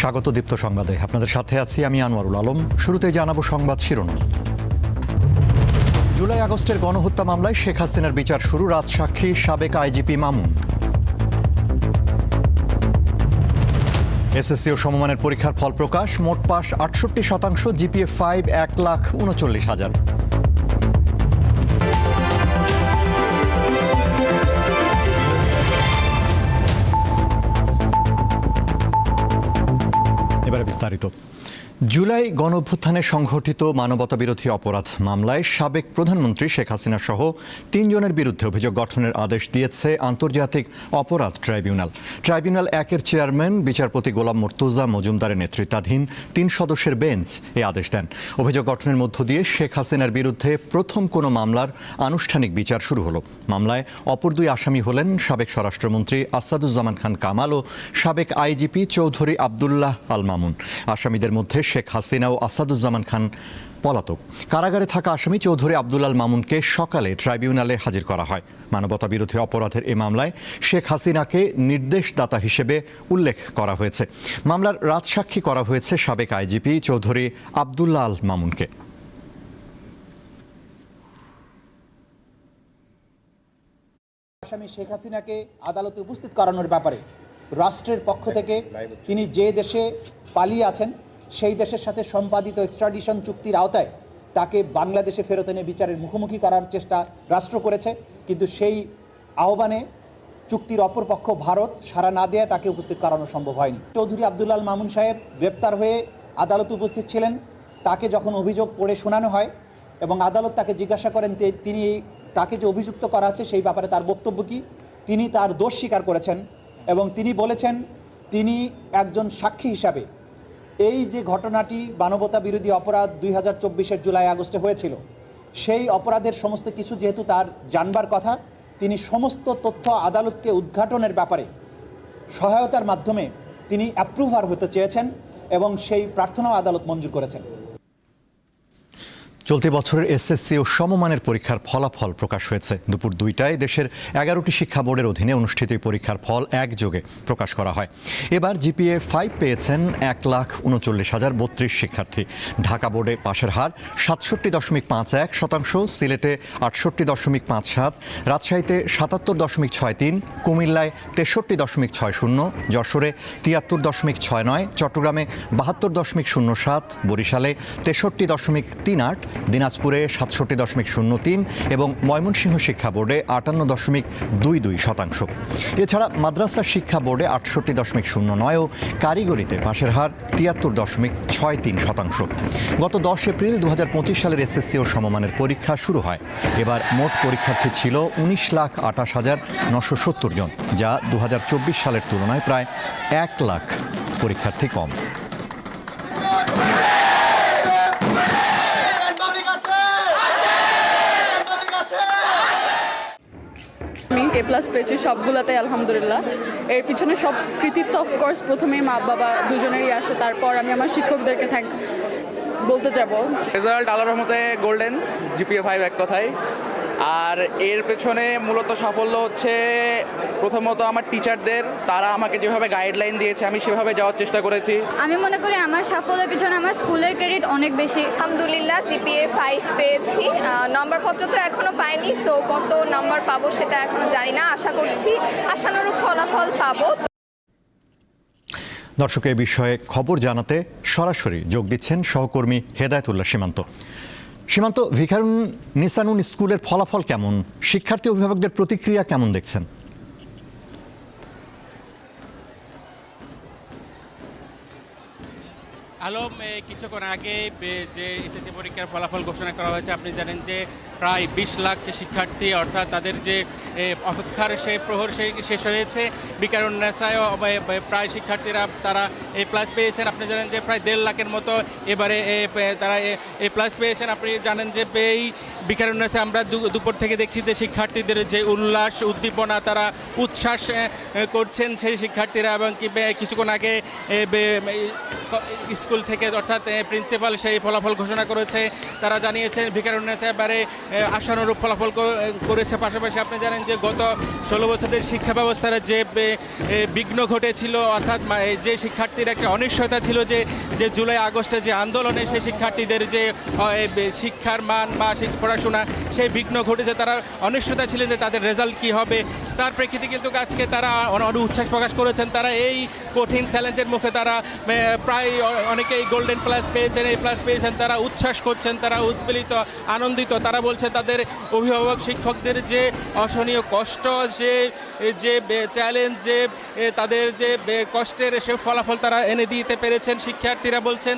স্বাগত দীপ্ত সংবাদে। আপনাদের সাথে আছি আমি আনোয়ারুল আলম। শুরুতেই জানাব সংবাদ শিরোনাম। জুলাই আগস্টের গণহত্যা মামলায় শেখ হাসিনার বিচার শুরু, রাজসাক্ষী সাবেক আইজিপি মামুন। এসএসসি ও সমমানের পরীক্ষার ফল প্রকাশ, মোট পাস আটষট্টি শতাংশ, জিপিএ ফাইভ এক লাখ উনচল্লিশ হাজার। এবারে বিস্তারিত জুলাই গণঅভ্যুত্থানে সংঘটিত মানবতাবিরোধী অপরাধ মামলায় সাবেক প্রধানমন্ত্রী শেখ হাসিনা সহ তিনজনের বিরুদ্ধে অভিযোগ গঠনের আদেশ দিয়েছে আন্তর্জাতিক অপরাধ ট্রাইব্যুনাল। ট্রাইব্যুনাল একের চেয়ারম্যান, বিচারপতি গোলাম মর্তুজা মজুমদারের নেতৃত্বাধীন তিন সদস্যের বেঞ্চ এই আদেশ দেন। অভিযোগ গঠনের মধ্য দিয়ে শেখ হাসিনার বিরুদ্ধে প্রথম কোনো মামলার আনুষ্ঠানিক বিচার শুরু হলো। মামলায় অপর দুই আসামি হলেন সাবেক স্বরাষ্ট্রমন্ত্রী আসাদুজ্জামান খান কামাল ও সাবেক আইজিপি চৌধুরী আবদুল্লাহ আল মামুন। আসামিদের মধ্যে শেখ হাসিনা ও আসাদুজ্জামান খান পলাতক। কারাগারে থাকা আসামি চৌধুরী আব্দুল মামুনকে সকালে ট্রাইব্যুনালে হাজির করা হয়। মানবতা বিরোধী অপরাধের এ মামলায় শেখ হাসিনাকে নির্দেশদাতা হিসেবে উল্লেখ করা হয়েছে। মামলার রাজসাক্ষী করা হয়েছে সাবেক আইজিপি চৌধুরী আবদুল্লাহ আল মামুনকে। আসামি শেখ হাসিনাকে আদালতে উপস্থিত করানোর ব্যাপারে রাষ্ট্রের পক্ষ থেকে তিনি যে দেশে পালিয়ে আছেন সেই দেশের সাথে সম্পাদিত এক্সট্রাডিশন চুক্তির আওতায় তাকে বাংলাদেশে ফেরত এনে বিচারের মুখোমুখি করার চেষ্টা রাষ্ট্র করেছে। কিন্তু সেই আহ্বানে চুক্তির অপর পক্ষ ভারত সারা না দেয়া তাকে উপস্থিত করানো সম্ভব হয়নি। চৌধুরী আবদুল্লাল মামুন সাহেব গ্রেপ্তার হয়ে আদালতে উপস্থিত ছিলেন। তাকে যখন অভিযোগ পড়ে শোনানো হয় এবং আদালত তাকে জিজ্ঞাসা করেন তিনি তাকে যে অভিযুক্ত করা আছে সেই ব্যাপারে তার বক্তব্য কী? তিনি তার দোষ স্বীকার করেছেন এবং তিনি বলেছেন, তিনি একজন সাক্ষী হিসাবে এই যে ঘটনাটি মানবতা বিরোধী অপরাধ দুই হাজার চব্বিশের জুলাই আগস্টে হয়েছিল, সেই অপরাধের সমস্ত কিছু যেহেতু তার জানবার কথা, তিনি সমস্ত তথ্য আদালতকে উদ্ঘাটনের ব্যাপারে সহায়তার মাধ্যমে তিনি অ্যাপ্রুভার হতে চেয়েছেন এবং সেই প্রার্থনাও আদালত মঞ্জুর করেছেন। চলতি বছরের এসএসসি ও সমমানের পরীক্ষার ফলাফল প্রকাশ হয়েছে। দুপুর দুইটায় দেশের এগারোটি শিক্ষা বোর্ডের অধীনে অনুষ্ঠিত এই পরীক্ষার ফল একযোগে প্রকাশ করা হয়। এবার জিপিএ ফাইভ পেয়েছেন এক লাখ উনচল্লিশ হাজার বত্রিশ শিক্ষার্থী। ঢাকা বোর্ডে পাশের হার সাতষট্টি দশমিক পাঁচ এক শতাংশ, সিলেটে আটষট্টি দশমিক পাঁচ সাত, রাজশাহীতে সাতাত্তর দশমিক ছয় তিন, কুমিল্লায় তেষট্টি দশমিক ছয় শূন্য, যশোরে তিয়াত্তর দশমিক ছয় নয়, চট্টগ্রামে বাহাত্তর দশমিক শূন্য সাত, বরিশালে তেষট্টি দশমিক তিন আট দিনাজপুরে সাতষট্টি দশমিক শূন্য তিন এবং ময়মনসিংহ শিক্ষা বোর্ডে আটান্ন দশমিক দুই দুই শতাংশ। এছাড়া মাদ্রাসা শিক্ষা বোর্ডে আটষট্টি দশমিক শূন্য নয় ও কারিগরিতে পাশের হার তিয়াত্তর দশমিক ছয় তিন শতাংশ। গত দশ এপ্রিল দু হাজার পঁচিশ সালের এসএসসি ও সমমানের পরীক্ষা শুরু হয়। এবার মোট পরীক্ষার্থী ছিল উনিশ লাখ আঠাশ হাজার নশো সত্তর জন, যা দু হাজার চব্বিশ সালের তুলনায় প্রায় এক লাখ পরীক্ষার্থী কম মামিক আছে মামিক আছে আমি এ প্লাস পেয়েছি সবগুলোতে, আলহামদুলিল্লাহ। এর পিছনে সব কৃতিত্ব অফকোর্স প্রথমেই মা, বাবা দুজনেরই আসে। তারপর আমি আমার শিক্ষকদেরকে থ্যাংক বলতে যাব। রেজাল্ট আল্লাহর রহমতে গোল্ডেন জিপিএ ফাইভ এক কথায়। আর এর পেছনে মূলত সাফল্য হচ্ছে প্রথমত আমার টিচারদের তারা আমাকে যেভাবে গাইডলাইন দিয়েছে আমি সেভাবে যাওয়ার চেষ্টা করেছি। আমি মনে করি আমার সাফল্যের পিছনে আমার স্কুলের ক্রেডিট অনেক বেশি। আলহামদুলিল্লাহ জিপিএ ফাইভ পেয়েছি। নম্বরপত্র তো এখনও পাইনি সো কত নাম্বার পাবো সেটা এখনও জানি না। আশা করছি আশানুরূপ ফলাফল পাবো। দর্শক এ বিষয়ে খবর জানাতে সরাসরি যোগ দিচ্ছেন সহকর্মী হেদায়তুল্লাহ সীমান্ত। সীমান্ত ভিখারুন নিসানুন স্কুলের ফলাফল কেমন? শিক্ষার্থী অভিভাবকদের প্রতিক্রিয়া কেমন দেখছেন? আলম কিছুক্ষণ আগে যে এসএসসি পরীক্ষার ফলাফল ঘোষণা করা হয়েছে, আপনি জানেন যে প্রায় বিশ লাখ শিক্ষার্থী, অর্থাৎ তাদের যে অপেক্ষার সেই প্রহর সেই শেষ হয়েছে। বিকারুন নেশায় প্রায় শিক্ষার্থীরা, তারা এ প্লাস পেয়েছেন, আপনি জানেন যে প্রায় দেড় লাখের মতো এবারে তারা এ প্লাস পেয়েছেন। আপনি জানেন যে এই বিকারুন্নাসে আমরা দুপুর থেকে দেখছি যে শিক্ষার্থীদের যে উল্লাস, উদ্দীপনা, তারা উচ্ছ্বাস করছেন সেই শিক্ষার্থীরা এবং কি কিছুক্ষণ আগে এই স্কুল থেকে অর্থাৎ প্রিন্সিপাল সেই ফলাফল ঘোষণা করেছে। তারা জানিয়েছেন ভিকারুন্নাসে এবারে আশানুরূপ ফলাফল করেছে। পাশাপাশি আপনি জানেন যে গত ষোলো বছরের শিক্ষা ব্যবস্থার যে বিঘ্ন ঘটেছিল, অর্থাৎ যে এই যে শিক্ষার্থীর একটা অনিশ্চয়তা ছিল যে যে জুলাই, আগস্টে যে আন্দোলনে সেই শিক্ষার্থীদের যে শিক্ষার মান বা পড়াশোনা, সেই বিঘ্ন ঘটেছে। তারা অনিশ্চয়তা ছিলেন যে তাদের রেজাল্ট কি হবে। তার প্রেক্ষিতে কিন্তু আজকে তারা অনেক উচ্ছ্বাস প্রকাশ করেছেন। তারা এই কঠিন চ্যালেঞ্জের মুখে তারা প্রায় অনেকেই গোল্ডেন প্লাস পেয়েছেন এই প্লাস পেয়েছেন। তারা উচ্ছ্বাস করছেন, তারা উদ্বেলিত আনন্দিত। তারা বলছে তাদের অভিভাবক শিক্ষকদের যে অসহনীয় কষ্ট, যে যে চ্যালেঞ্জ, যে তাদের যে কষ্টের সে ফলাফল তারা এনে দিতে পেরেছেন, শিক্ষার্থীরা বলছেন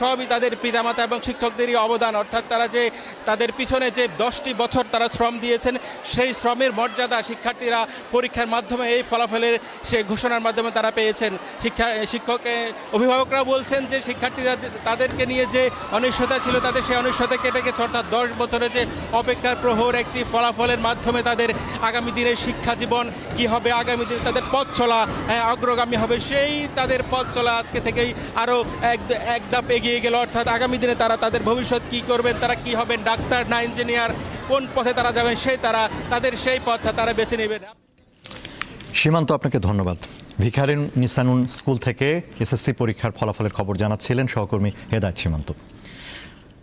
সবই তাদের পিতামাতা এবং শিক্ষকদেরই অবদান। অর্থাৎ তারা যে, তাদের পিছনে যে দশটি বছর তারা শ্রম দিয়েছেন, সেই শ্রমের মর্যাদা শিক্ষার্থীরা পরীক্ষার মাধ্যমে, এই ফলাফলের সে ঘোষণার মাধ্যমে তারা পেয়েছেন। শিক্ষা, শিক্ষক অভিভাবকরা বলছেন যে, শিক্ষার্থীরা তাদেরকে নিয়ে যে অনিশ্চয়তা ছিল, তাদের সেই অনিশ্চয়তা কেটে গেছে। অর্থাৎ দশ বছরের যে অপেক্ষার প্রহর একটি ফলাফলের মাধ্যমে তাদের আগামী দিনের শিক্ষা জীবন কি হবে, আগামী দিনে তাদের পথ চলা অগ্রগামী হবে, সেই তাদের পথ চলা আজকে থেকেই আরও এক এক ধাপ এগিয়ে গেল। অর্থাৎ আগামী দিনে তারা তাদের ভবিষ্যৎ কি করবেন, তারা কি হবেন, ডাক্তার না ইঞ্জিনিয়ার কোন পথে তারা যাবেন সেই তারা তাদের সেই পথটা তারা বেছে নেবেন সীমান্ত, আপনাকে ধন্যবাদ। ভিখারিন নিসানুন স্কুল থেকে এসএসসি পরীক্ষার ফলাফলের খবর জানাচ্ছিলেন সহকর্মী হেদায়ত সীমান্ত।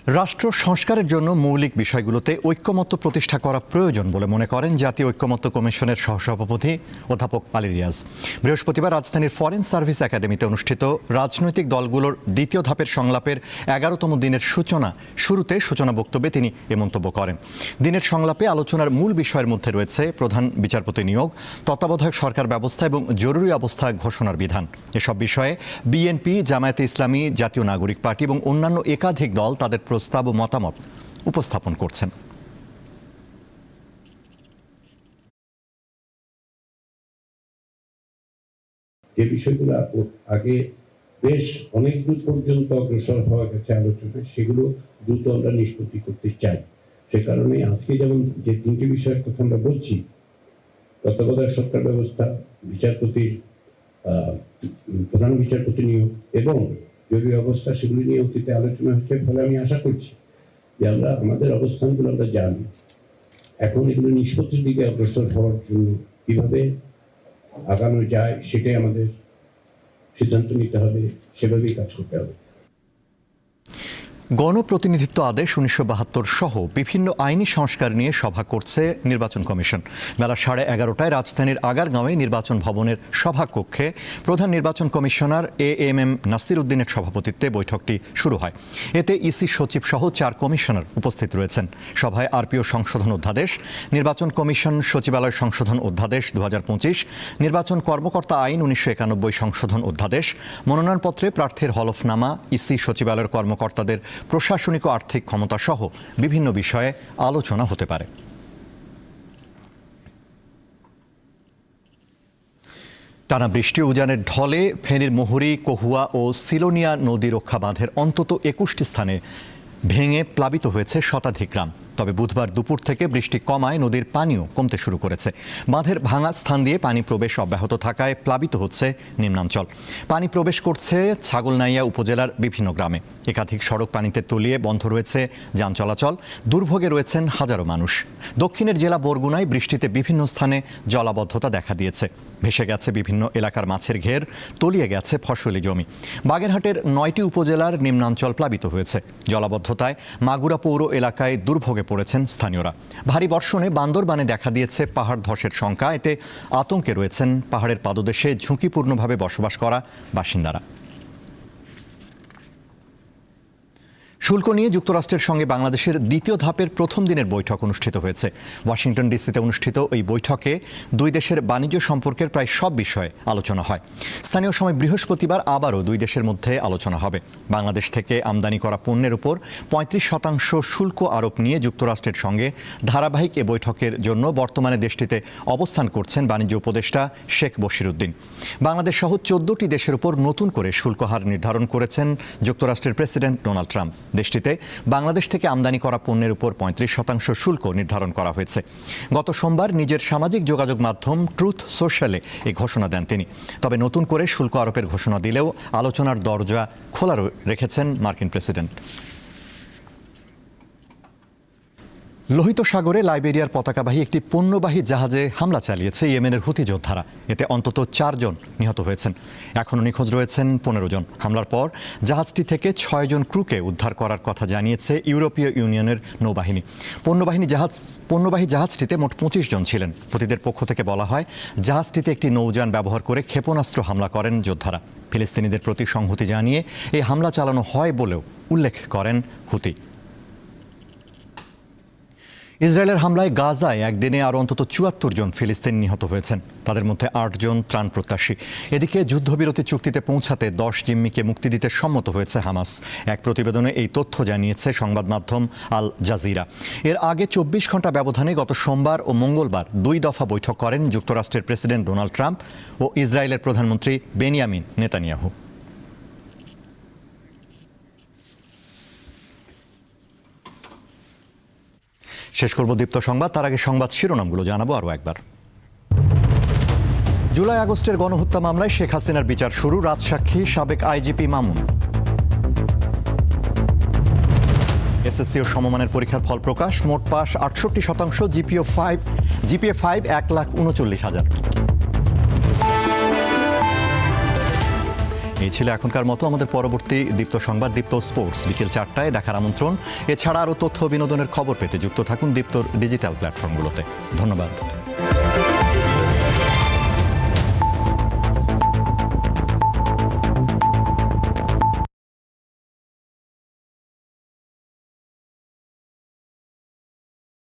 রাষ্ট্র সংস্কারের জন্য মৌলিক বিষয়গুলোতে ঐক্যমত্য প্রতিষ্ঠা করা প্রয়োজন বলে মনে করেন জাতীয় ঐক্যমত্য কমিশনের সহসভাপতি অধ্যাপক আলী রিয়াজ। বৃহস্পতিবার রাজধানীর ফরেন সার্ভিস একাডেমিতে অনুষ্ঠিত রাজনৈতিক দলগুলোর দ্বিতীয় ধাপের সংলাপের এগারোতম দিনের সূচনা শুরুতে সূচনা বক্তব্যে তিনি এ মন্তব্য করেন। দিনের সংলাপে আলোচনার মূল বিষয়ের মধ্যে রয়েছে প্রধান বিচারপতি নিয়োগ, তত্ত্বাবধায়ক সরকার ব্যবস্থা এবং জরুরি অবস্থা ঘোষণার বিধান। এসব বিষয়ে বিএনপি, জামায়াতে ইসলামী, জাতীয় নাগরিক পার্টি এবং অন্যান্য একাধিক দল তাদের প্রস্তাব ও মতামত উপস্থাপন করছেন। যে বিষয়গুলো আগে বেশ অনেক দূর পর্যন্ত অগ্রসর সেগুলো দ্রুত আমরা নিষ্পত্তি করতে চাই। সে কারণে আজকে যেমন যে তিনটি বিষয়ের কথা আমরা বলছি, তত্ত্বাবধায়ক সরকার ব্যবস্থা, বিচারপতির প্রধান বিচারপতি নিয়োগ এবং জরুরি অবস্থা সেগুলি নিয়ে অতীতে আলোচনা হচ্ছে, ফলে আমি আশা করছি যে আমরা আমাদের অবস্থানগুলো আমরা জানি। এখন এগুলো নিষ্পত্তির দিকে অগ্রসর হওয়ার জন্য কীভাবে আগানো যায় সেটাই আমাদের সিদ্ধান্ত নিতে হবে, সেভাবেই কাজ করতে হবে। গণপ্রতিনিধিত্ব আদেশ উনিশশো বাহাত্তর সহ বিভিন্ন আইনি সংস্কার নিয়ে সভা করছে নির্বাচন কমিশন। বেলা সাড়ে এগারোটায় রাজধানীর আগারগাঁওয়ে নির্বাচন ভবনের সভাকক্ষে প্রধান নির্বাচন commissioner A M M Nasir উদ্দিনের সভাপতিত্বে বৈঠকটি শুরু হয়। এতে ইসি সচিব সহ চার কমিশনার উপস্থিত রয়েছেন। সভায় আরপিও সংশোধন অধ্যাদেশ, নির্বাচন কমিশন সচিবালয় সংশোধন অধ্যাদেশ দু হাজার পঁচিশ, নির্বাচন কর্মকর্তা আইন উনিশশো একানব্বই সংশোধন অধ্যাদেশ, মনোনয়নপত্রে প্রার্থীর হলফনামা, ইসি সচিবালয়ের কর্মকর্তাদের প্রশাসনিক ও আর্থিক ক্ষমতা সহ বিভিন্ন বিষয়ে আলোচনা হতে পারে। টানা বৃষ্টি উজানের ঢলে ফেনীর মোহরি, কহুয়া ও সিলোনিয়া নদী রক্ষা বাঁধের অন্তত একুশটি স্থানে ভেঙে প্লাবিত হয়েছে শতাধিক গ্রাম। তবে বুধবার দুপুর থেকে বৃষ্টি কমায় নদীর পানিও কমতে শুরু করেছে। বাঁধের ভাঙা স্থান দিয়ে পানি প্রবেশ অব্যাহত থাকায় প্লাবিত হচ্ছে নিম্নাঞ্চল। পানি প্রবেশ করছে ছাগলনাইয়া উপজেলার বিভিন্ন গ্রামে। একাধিক সড়ক পানিতে তলিয়ে বন্ধ রয়েছে যান চলাচল। দুর্ভোগে রয়েছেন হাজারো মানুষ। দক্ষিণের জেলা বরগুনায় বৃষ্টিতে বিভিন্ন স্থানে জলাবদ্ধতা দেখা দিয়েছে। ভেসে গেছে বিভিন্ন এলাকার মাছের ঘের, তলিয়ে গেছে ফসলি জমি। বাগেরহাটের নয়টি উপজেলার নিম্নাঞ্চল প্লাবিত হয়েছে। জলাবদ্ধতায় মাগুরা পৌর এলাকায় দুর্ভোগে পড়েছেন স্থানীয়রা। ভারী বর্ষণে বান্দরবানে দেখা দিয়েছে পাহাড় ধসের শঙ্কা এতে আতঙ্কে রয়েছেন পাহাড়ের পাদদেশে ঝুঁকিপূর্ণভাবে বসবাস করা বাসিন্দারা। শুল্ক নিয়ে যুক্তরাষ্ট্রের সঙ্গে বাংলাদেশের দ্বিতীয় ধাপের প্রথম দিনের বৈঠক অনুষ্ঠিত হয়েছে। ওয়াশিংটন ডিসিতে অনুষ্ঠিত এই বৈঠকে দুই দেশের বাণিজ্য সম্পর্কের প্রায় সব বিষয়ে আলোচনা হয়। স্থানীয় সময় বৃহস্পতিবার আবারও দুই দেশের মধ্যে আলোচনা হবে। বাংলাদেশ থেকে আমদানি করা পণ্যের উপর পঁয়ত্রিশ শতাংশ শুল্ক আরোপ নিয়ে যুক্তরাষ্ট্রের সঙ্গে ধারাবাহিক এ বৈঠকের জন্য বর্তমানে দেশটিতে অবস্থান করছেন বাণিজ্য উপদেষ্টা শেখ বশিরুদ্দিন। বাংলাদেশ সহ চোদ্দটি দেশের উপর নতুন করে শুল্ক হার নির্ধারণ করেছেন যুক্তরাষ্ট্রের প্রেসিডেন্ট ডোনাল্ড ট্রাম্প। দেশটিতে বাংলাদেশ থেকে আমদানি করা পণ্যের উপর পঁয়ত্রিশ শতাংশ শুল্ক নির্ধারণ করা হয়েছে। গত সোমবার নিজের সামাজিক যোগাযোগ মাধ্যম ট্রুথ সোশ্যালে এ ঘোষণা দেন তিনি। তবে নতুন করে শুল্ক আরোপের ঘোষণা দিলেও আলোচনার দরজা খোলা রেখেছেন মার্কিন প্রেসিডেন্ট। লোহিত সাগরে লাইবেরিয়ার পতাকাবাহী একটি পণ্যবাহী জাহাজে হামলা চালিয়েছে ইয়েমেনের হুতি যোদ্ধারা। এতে অন্তত চারজন নিহত হয়েছেন। এখনও নিখোঁজ রয়েছেন পনেরো জন। হামলার পর জাহাজটি থেকে ছয়জন ক্রুকে উদ্ধার করার কথা জানিয়েছে ইউরোপীয় ইউনিয়নের নৌবাহিনী। পণ্যবাহিনী জাহাজ, পণ্যবাহী জাহাজটিতে মোট পঁচিশ জন ছিলেন। হুতিদের পক্ষ থেকে বলা হয়, জাহাজটিতে একটি নৌযান ব্যবহার করে ক্ষেপণাস্ত্র হামলা করেন যোদ্ধারা। ফিলিস্তিনিদের প্রতি সংহতি জানিয়ে এই হামলা চালানো হয় বলেও উল্লেখ করেন হুতি। ইসরায়েলের হামলায় গাজায় একদিনে আর অন্তত চুয়াত্তর জন ফিলিস্তিন নিহত হয়েছেন। তাদের মধ্যে আটজন ত্রাণ প্রত্যাশী। এদিকে যুদ্ধবিরতি চুক্তিতে পৌঁছাতে দশ জিম্মিকে মুক্তি দিতে সম্মত হয়েছে হামাস। এক প্রতিবেদনে এই তথ্য জানিয়েছে সংবাদ মাধ্যম আল জাজিরা। এর আগে চব্বিশ ঘণ্টা ব্যবধানে গত সোমবার ও মঙ্গলবার দুই দফা বৈঠক করেন যুক্তরাষ্ট্রের প্রেসিডেন্ট ডোনাল্ড ট্রাম্প ও ইসরায়েলের প্রধানমন্ত্রী বেনিয়ামিন নেতানিয়াহু। শেষ করব দীপ্ত সংবাদ। তার আগে সংবাদ শিরোনামগুলো জানাব আরও একবার। জুলাই আগস্টের গণহত্যা মামলায় শেখ হাসিনার বিচার শুরু, রাজসাক্ষী সাবেক আইজিপি মামুন। এসএসসি ও সমমানের পরীক্ষার ফল প্রকাশ, মোট পাস আটষট্টি শতাংশ, জিপিও ফাইভ, জিপিএ ফাইভ এক লাখ উনচল্লিশ হাজার। এই ছিল এখনকার মতো। আমাদের পরবর্তী দীপ্ত সংবাদ, দীপ্ত স্পোর্টস। বিকেল চারটায় দেখার আমন্ত্রণ। এছাড়া আরও তথ্য বিনোদনের খবর পেতে যুক্ত থাকুন দীপ্তর ডিজিটাল প্ল্যাটফর্মগুলোতে। ধন্যবাদ।